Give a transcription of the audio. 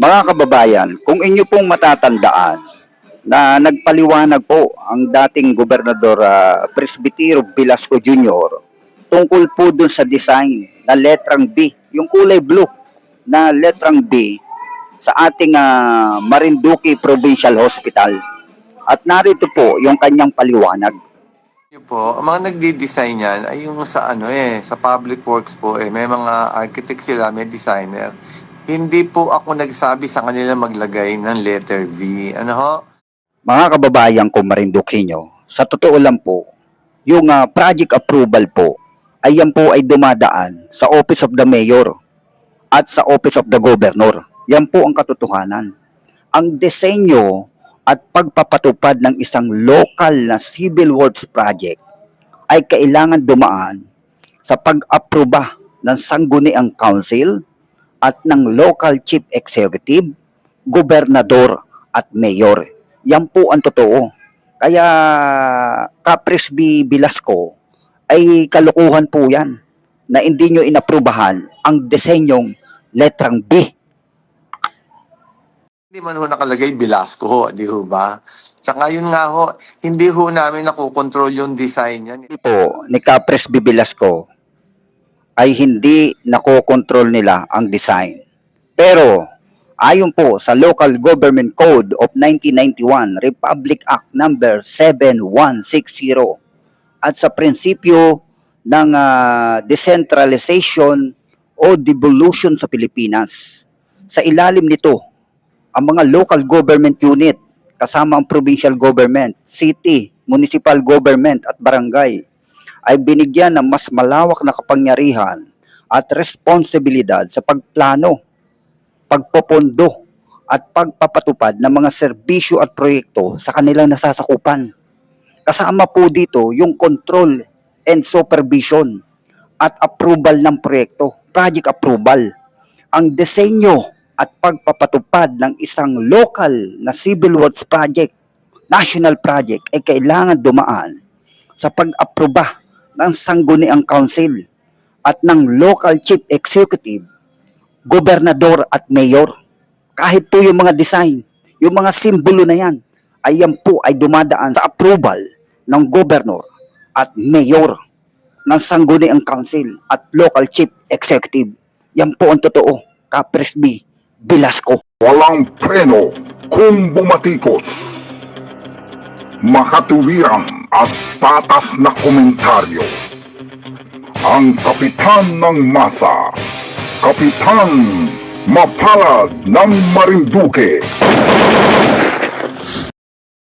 Mga kababayan, kung inyo pong matatandaan na nagpaliwanag po ang dating gobernador ah, Presbitero Velasco Jr. tungkol po dun sa design na letrang B, yung kulay blue na letrang B sa ating ah, Marinduque Provincial Hospital. At narito po yung kanyang paliwanag. Po, ang mga nagdi-design yan ay yung sa ano eh, sa public works po eh, may mga architect sila, may designer. Hindi po ako nagsabi sa kanila maglagay ng letter V. Ano ho? Mga kababayan ko Marinduqueño, sa totoo lang po, yung ah, project approval po, ay yan po ay dumadaan sa Office of the Mayor at sa Office of the Governor. Yan po ang katotohanan. Ang disenyo at pagpapatupad ng isang local na civil works project ay kailangan dumaan sa pag-aproba ng Sangguniang Council at ng local chief executive, gobernador at mayor. Yan po ang totoo. Kaya Capres B. Velasco ay kalukuhan po yan na hindi nyo inaprubahan ang disenyong letrang B. Hindi man ho nakalagay Velasco ho, di ho ba? Sa ngayon nga ho, hindi ho namin nakokontrol yung design yan. Hindi po ni Capres B. Velasco ay hindi nakokontrol nila ang design. Pero ayon po sa Local Government Code of 1991, Republic Act number 7160 at sa prinsipyo ng ah, decentralization o devolution sa Pilipinas. Sa ilalim nito, ang mga local government unit kasama ang provincial government, city, municipal government at barangay ay binigyan ng mas malawak na kapangyarihan at responsibilidad sa pagplano, pagpopondo at pagpapatupad ng mga serbisyo at proyekto sa kanilang nasasakupan. Kasama po dito yung control and supervision at approval ng proyekto, project approval. Ang disenyo at pagpapatupad ng isang local na civil works project, national project, ay kailangan dumaan sa pag-aproba ng Sangguniang Council at ng local chief executive, gobernador at mayor. Kahit po yung mga design, yung mga simbolo na yan, ay yan po ay dumadaan sa approval ng governor at mayor ng Sangguniang Council at local chief executive. Yan po ang totoo, Capres B. Velasco. Walang preno kung bumatikos. Makatuwiran at patas na komentaryo. Ang kapitan ng masa, Kapitan Mapalad ng Marinduque.